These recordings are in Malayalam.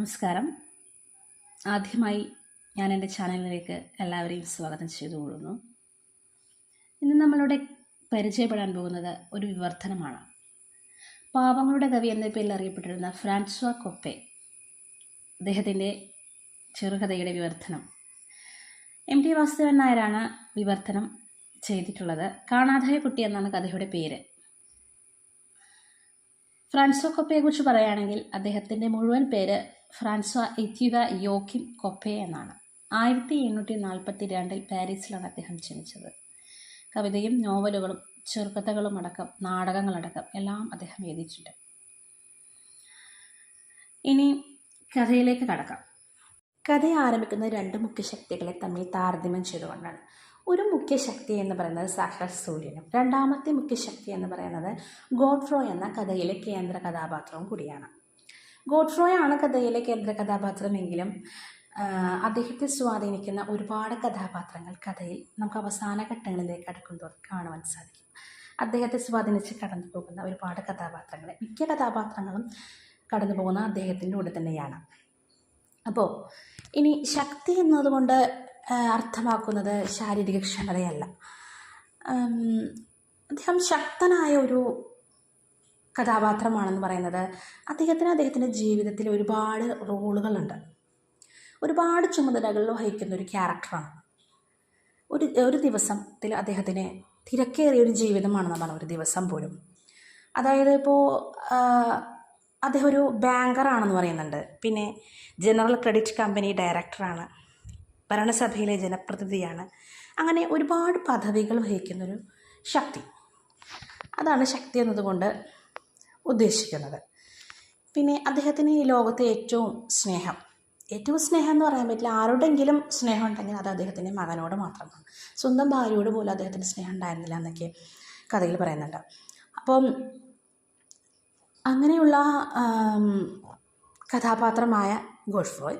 നമസ്കാരം. ആദ്യമായി ഞാൻ എന്റെ ചാനലിലേക്ക് എല്ലാവരെയും സ്വാഗതം ചെയ്തു കൊള്ളുന്നു ഇന്ന് നമ്മളുടെ പരിചയപ്പെടാൻ പോകുന്നത് ഒരു വിവർത്തനമാണ്. പാവങ്ങളുടെ കവി എന്ന പേരിൽ അറിയപ്പെട്ടിരുന്ന ഫ്രാൻസ്വ കൊപ്പെ അദ്ദേഹത്തിന്റെ ചെറുകഥയുടെ വിവർത്തനം. എം ടി വാസുദേവൻ നായരാണ് വിവർത്തനം ചെയ്തിട്ടുള്ളത്. കാണാതായ കുട്ടി എന്നാണ് കഥയുടെ പേര്. ഫ്രാൻസോ കൊപ്പയെക്കുറിച്ച് പറയുകയാണെങ്കിൽ അദ്ദേഹത്തിന്റെ മുഴുവൻ പേര് ഫ്രാൻസോ എത്യുവ യോക്കിം കൊപ്പെ എന്നാണ്. ആയിരത്തി എണ്ണൂറ്റി നാൽപ്പത്തി രണ്ടിൽ പാരീസിലാണ് അദ്ദേഹം ജനിച്ചത്. കവിതയും നോവലുകളും ചെറുകഥകളും അടക്കം നാടകങ്ങളടക്കം എല്ലാം അദ്ദേഹം എഴുതിയിട്ടുണ്ട്. ഇനി കഥയിലേക്ക് കടക്കാം. കഥ ആരംഭിക്കുന്ന രണ്ട് മുഖ്യ ശക്തികളെ തമ്മിൽ താരതമ്യം ചെയ്തുകൊണ്ടാണ്. ഒരു മുഖ്യ ശക്തി എന്ന് പറയുന്നത് സാക്ഷാൽ സൂര്യനും രണ്ടാമത്തെ മുഖ്യ ശക്തി എന്ന് പറയുന്നത് ഗോഡ്ഫ്രോ എന്ന കഥയിലെ കേന്ദ്ര കഥാപാത്രവും കൂടിയാണ്. ഗോഡ്ഫ്രോയാണ് കഥയിലെ കേന്ദ്ര കഥാപാത്രമെങ്കിലും അദ്ദേഹത്തെ സ്വാധീനിക്കുന്ന ഒരുപാട് കഥാപാത്രങ്ങൾ കഥയിൽ നമുക്ക് അവസാന ഘട്ടങ്ങളിലേക്ക് അടുക്കുമ്പോൾ കാണുവാൻ സാധിക്കും. അദ്ദേഹത്തെ സ്വാധീനിച്ച് കടന്നു പോകുന്ന ഒരുപാട് കഥാപാത്രങ്ങൾ മിക്ക കഥാപാത്രങ്ങളും കടന്നു പോകുന്ന അദ്ദേഹത്തിന്റെ കൂടെ തന്നെയാണ്. അപ്പോൾ ഇനി ശക്തി എന്നതുകൊണ്ട് അർത്ഥമാക്കുന്നത് ശാരീരിക ക്ഷമതയല്ല. അദ്ദേഹം ശക്തനായ ഒരു കഥാപാത്രമാണെന്ന് പറയുന്നത് അദ്ദേഹത്തിന് അദ്ദേഹത്തിന്റെ ജീവിതത്തിൽ ഒരുപാട് റോളുകളുണ്ട്. ഒരുപാട് ചുമതലകൾ വഹിക്കുന്ന ഒരു ക്യാരക്ടറാണ്. ഒരു ഒരു ദിവസത്തിൽ അദ്ദേഹത്തിന് തിരക്കേറിയ ഒരു ജീവിതമാണെന്നാണ് ഒരു ദിവസം പോലും. അതായത് ഇപ്പോൾ അദ്ദേഹം ഒരു ബാങ്കറാണെന്ന് പറയുന്നുണ്ട്. പിന്നെ ജനറൽ ക്രെഡിറ്റ് കമ്പനി ഡയറക്ടറാണ്. ഭരണസഭയിലെ ജനപ്രതിനിധിയാണ്. അങ്ങനെ ഒരുപാട് പദവികൾ വഹിക്കുന്നൊരു ശക്തി. അതാണ് ശക്തി എന്നതുകൊണ്ട് ഉദ്ദേശിക്കുന്നത്. പിന്നെ അദ്ദേഹത്തിന് ഈ ലോകത്തെ ഏറ്റവും സ്നേഹം. ഏറ്റവും സ്നേഹം എന്ന് പറയാൻ പറ്റില്ല. ആരോടെങ്കിലും സ്നേഹം ഉണ്ടെങ്കിൽ അത് അദ്ദേഹത്തിന്റെ മകനോട് മാത്രമാണ്. സ്വന്തം ഭാര്യയോട് പോലും അദ്ദേഹത്തിന് സ്നേഹം ഉണ്ടായിരുന്നില്ല എന്നൊക്കെ കഥയിൽ പറയുന്നുണ്ട്. അപ്പം അങ്ങനെയുള്ള കഥാപാത്രമായ ഗോഡ്ഫ്രോയ്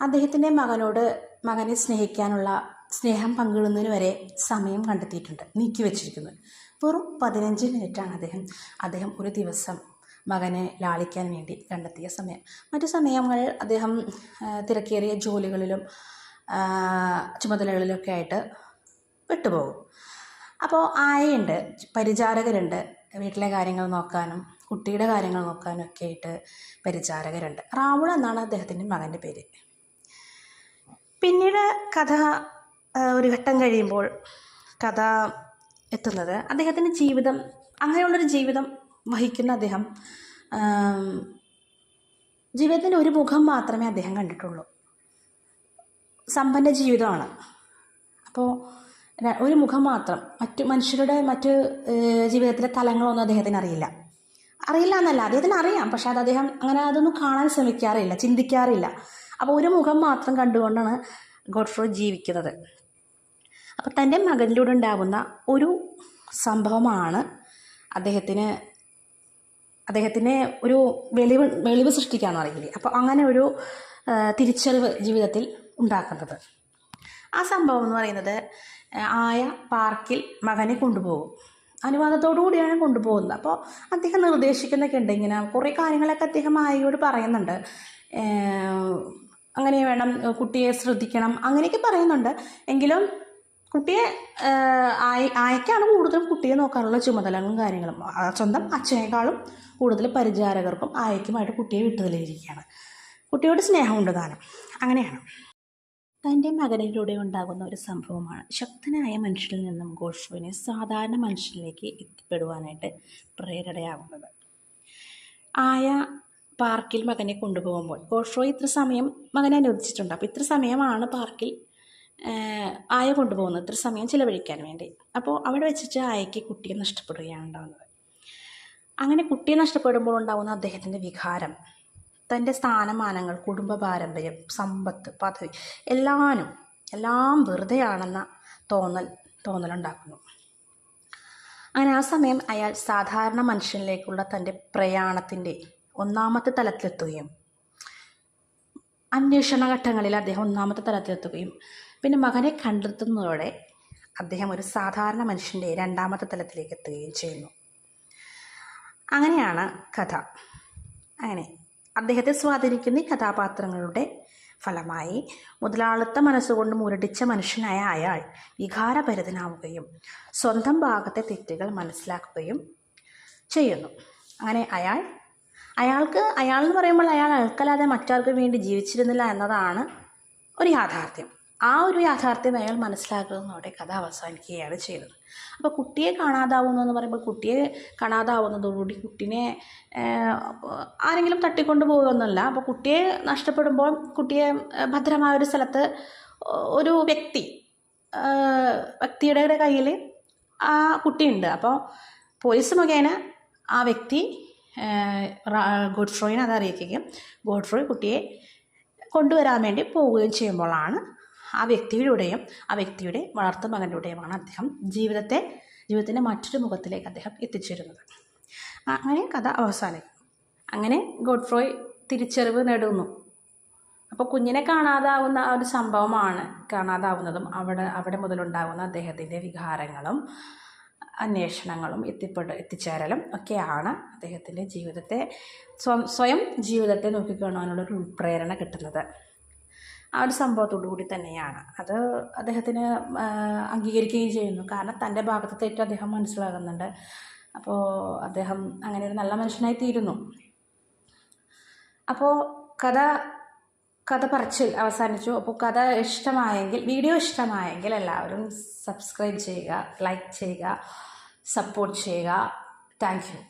അദ്ദേഹത്തിന്റെ മകനോട് മകനെ സ്നേഹിക്കാനുള്ള സ്നേഹം പങ്കിടുന്നതിന് വരെ സമയം കണ്ടെത്തിയിട്ടുണ്ട് നീക്കി വെച്ചിരിക്കുന്നത് വെറും പതിനഞ്ച് മിനിറ്റാണ് അദ്ദേഹം അദ്ദേഹം ഒരു ദിവസം മകനെ ലാളിക്കാൻ വേണ്ടി കണ്ടെത്തിയ സമയം. മറ്റു സമയങ്ങൾ അദ്ദേഹം തിരക്കേറിയ ജോലികളിലും ചുമതലകളിലൊക്കെ ആയിട്ട് വിട്ടുപോകും. അപ്പോൾ ആയയുണ്ട് പരിചാരകരുണ്ട് വീട്ടിലെ കാര്യങ്ങൾ നോക്കാനും കുട്ടിയുടെ കാര്യങ്ങൾ നോക്കാനൊക്കെ ആയിട്ട് പരിചാരകരുണ്ട്. റാവുൾ എന്നാണ് അദ്ദേഹത്തിന്റെ മകന്റെ പേര്. പിന്നീട് കഥ ഒരു ഘട്ടം കഴിയുമ്പോൾ കഥ എത്തുന്നത് അദ്ദേഹത്തിന്റെ ജീവിതം അങ്ങനെയുള്ളൊരു ജീവിതം വഹിക്കുന്ന അദ്ദേഹം ജീവിതത്തിന്റെ ഒരു മുഖം മാത്രമേ അദ്ദേഹം കണ്ടിട്ടുള്ളൂ. സമ്പന്ന ജീവിതമാണ്. അപ്പോൾ ഒരു മുഖം മാത്രം. മറ്റു മനുഷ്യരുടെ മറ്റ് ജീവിതത്തിലെ തലങ്ങളൊന്നും അദ്ദേഹത്തിന് അറിയില്ല. അറിയില്ല എന്നല്ല അദ്ദേഹത്തിന് അറിയാം. പക്ഷെ അത് അദ്ദേഹം അങ്ങനെ അതൊന്നും കാണാൻ ശ്രമിക്കാറില്ല ചിന്തിക്കാറില്ല. അപ്പോൾ ഒരു മുഖം മാത്രം കണ്ടുകൊണ്ടാണ് ഗോഡ്ഫ്രോ ജീവിക്കുന്നത്. അപ്പോൾ തന്റെ മകനിലൂടെ ഉണ്ടാകുന്ന ഒരു സംഭവമാണ് അദ്ദേഹത്തിന് അദ്ദേഹത്തിന് ഒരു വെളിവ് വെളിവ് സൃഷ്ടിക്കാന്ന് അറിയില്ലേ അപ്പോൾ അങ്ങനെ ഒരു തിരിച്ചറിവ് ജീവിതത്തിൽ ഉണ്ടാക്കുന്നത്. ആ സംഭവം എന്ന് പറയുന്നത് ആയ പാർക്കിൽ മകനെ കൊണ്ടുപോകും. അനുവാദത്തോടു കൂടിയാണ് കൊണ്ടുപോകുന്നത്. അപ്പോൾ അദ്ദേഹം നിർദ്ദേശിക്കുന്നൊക്കെ ഉണ്ട്. ഇങ്ങനെ കുറേ കാര്യങ്ങളൊക്കെ അദ്ദേഹം ആയിയോട് പറയുന്നുണ്ട്. അങ്ങനെ വേണം കുട്ടിയെ ശ്രദ്ധിക്കണം അങ്ങനെയൊക്കെ പറയുന്നുണ്ട്. എങ്കിലും കുട്ടിയെ ആയി ആയ ആയക്കാണ് കൂടുതലും കുട്ടിയെ നോക്കാനുള്ള ചുമതലകളും കാര്യങ്ങളും. സ്വന്തം അച്ഛനേക്കാളും കൂടുതൽ പരിചാരകർക്കും ആയക്കുമായിട്ട് കുട്ടിയെ വിട്ടുതലിയിരിക്കുകയാണ് കുട്ടിയോട് സ്നേഹമുണ്ട് താനും. അങ്ങനെയാണ്. തന്റെ മകനിലൂടെ ഉണ്ടാകുന്ന ഒരു സംഭവമാണ്. ശക്തനായ മനുഷ്യനിൽ നിന്നും ഗോഷുവിനെ സാധാരണ മനുഷ്യനിലേക്ക് എത്തിപ്പെടുവാനായിട്ട് പ്രേരണയാകുന്നത്. ആയ പാർക്കിൽ മകനെ കൊണ്ടുപോകുമ്പോൾ ഗോഷോ ഇത്ര സമയം മകനെ അനുവദിച്ചിട്ടുണ്ട്. അപ്പോൾ ഇത്ര സമയമാണ് പാർക്കിൽ ആയ കൊണ്ടുപോകുന്നത്. ഇത്ര സമയം ചിലവഴിക്കാൻ വേണ്ടി. അപ്പോൾ അവിടെ വെച്ചിട്ട് ആയയ്ക്ക് കുട്ടിയെ നഷ്ടപ്പെടുകയാണ് ഉണ്ടാകുന്നത്. അങ്ങനെ കുട്ടിയെ നഷ്ടപ്പെടുമ്പോൾ ഉണ്ടാകുന്ന അദ്ദേഹത്തിന്റെ വികാരം. തന്റെ സ്ഥാനമാനങ്ങൾ കുടുംബ പാരമ്പര്യം സമ്പത്ത് പദവി എല്ലാനും എല്ലാം വെറുതെയാണെന്ന തോന്നൽ തോന്നലുണ്ടാക്കുന്നു. അങ്ങനെ ആ സമയം അയാൾ സാധാരണ മനുഷ്യനിലേക്കുള്ള തന്റെ പ്രയാണത്തിന്റെ ഒന്നാമത്തെ തലത്തിലെത്തുകയും അന്വേഷണ ഘട്ടങ്ങളിൽ അദ്ദേഹം ഒന്നാമത്തെ തലത്തിലെത്തുകയും പിന്നെ മകനെ കണ്ടെത്തുന്നതോടെ അദ്ദേഹം ഒരു സാധാരണ മനുഷ്യന്റെ രണ്ടാമത്തെ തലത്തിലേക്ക് എത്തുകയും ചെയ്യുന്നു. അങ്ങനെയാണ് കഥ. അങ്ങനെ അദ്ദേഹത്തെ സ്വാധീനിക്കുന്ന ഈ കഥാപാത്രങ്ങളുടെ ഫലമായി മുതലാളിത്ത മനസ്സുകൊണ്ട് മുരടിച്ച മനുഷ്യനായ അയാൾ വികാരഭരിതനാവുകയും സ്വന്തം ഭാഗത്തെ തെറ്റുകൾ മനസ്സിലാക്കുകയും ചെയ്യുന്നു. അങ്ങനെ അയാൾ അയാൾക്ക് അയാൾ എന്ന് പറയുമ്പോൾ അയാൾ അയാൾക്കല്ലാതെ മറ്റാർക്കും വേണ്ടി ജീവിച്ചിരുന്നില്ല എന്നതാണ് ഒരു യാഥാർത്ഥ്യം. ആ ഒരു യാഥാർത്ഥ്യം അയാൾ മനസ്സിലാക്കുന്നതോടെ കഥ അവസാനിക്കുകയാണ് ചെയ്തത് അപ്പോൾ കുട്ടിയെ കാണാതാവുന്നു എന്ന് പറയുമ്പോൾ കുട്ടിയെ കാണാതാവുന്നതോടുകൂടി കുട്ടിനെ ആരെങ്കിലും തട്ടിക്കൊണ്ട് പോകുമെന്നല്ല അപ്പോൾ കുട്ടിയെ നഷ്ടപ്പെടുമ്പോൾ കുട്ടിയെ ഭദ്രമായ ഒരു സ്ഥലത്ത് ഒരു വ്യക്തി വ്യക്തിയുടെ കയ്യിൽ ആ കുട്ടിയുണ്ട്. അപ്പോൾ പോലീസ് മുഖേന ആ വ്യക്തി ഗോഡ്ഫ്രോയിനെ അത് അറിയിക്കുകയും ഗോഡ്ഫ്രോയ് കുട്ടിയെ കൊണ്ടുവരാൻ വേണ്ടി പോവുകയും ചെയ്യുമ്പോഴാണ് ആ വ്യക്തിയിലൂടെയും ആ വ്യക്തിയുടെ വളർത്തു മകനിലൂടെയുമാണ് അദ്ദേഹം ജീവിതത്തെ ജീവിതത്തിന്റെ മറ്റൊരു മുഖത്തിലേക്ക് അദ്ദേഹം എത്തിച്ചേരുന്നത്. അങ്ങനെ കഥ അവസാനിക്കും. അങ്ങനെ ഗോഡ്ഫ്രോയ് തിരിച്ചറിവ് നേടുന്നു. അപ്പോൾ കുഞ്ഞിനെ കാണാതാവുന്ന ഒരു സംഭവമാണ് കാണാതാവുന്നതും അവിടെ അവിടെ മുതലുണ്ടാകുന്ന അദ്ദേഹത്തിന്റെ വികാരങ്ങളും അന്വേഷണങ്ങളും എത്തിപ്പെട എത്തിച്ചേരലും ഒക്കെയാണ് അദ്ദേഹത്തിന്റെ ജീവിതത്തെ സ്വ സ്വയം ജീവിതത്തെ നോക്കിക്കാണാനുള്ളൊരു ഉൾപ്രേരണ കിട്ടുന്നത്. ആ ഒരു സംഭവത്തോടു കൂടി തന്നെയാണ്. അത് അദ്ദേഹത്തിന് അംഗീകരിക്കുകയും ചെയ്യുന്നു. കാരണം തന്റെ ഭാഗത്തെ തെറ്റ് അദ്ദേഹം മനസ്സിലാകുന്നുണ്ട് അപ്പോൾ അദ്ദേഹം അങ്ങനെ ഒരു നല്ല മനുഷ്യനായി തീരുന്നു. അപ്പോൾ കഥ കഥ പറച്ചിൽ അവസാനിച്ചു. അപ്പോൾ കഥ ഇഷ്ടമായെങ്കിൽ വീഡിയോ ഇഷ്ടമായെങ്കിൽ എല്ലാവരും സബ്സ്ക്രൈബ് ചെയ്യുക ലൈക്ക് ചെയ്യുക സപ്പോർട്ട് ചെയ്യുക. Thank you.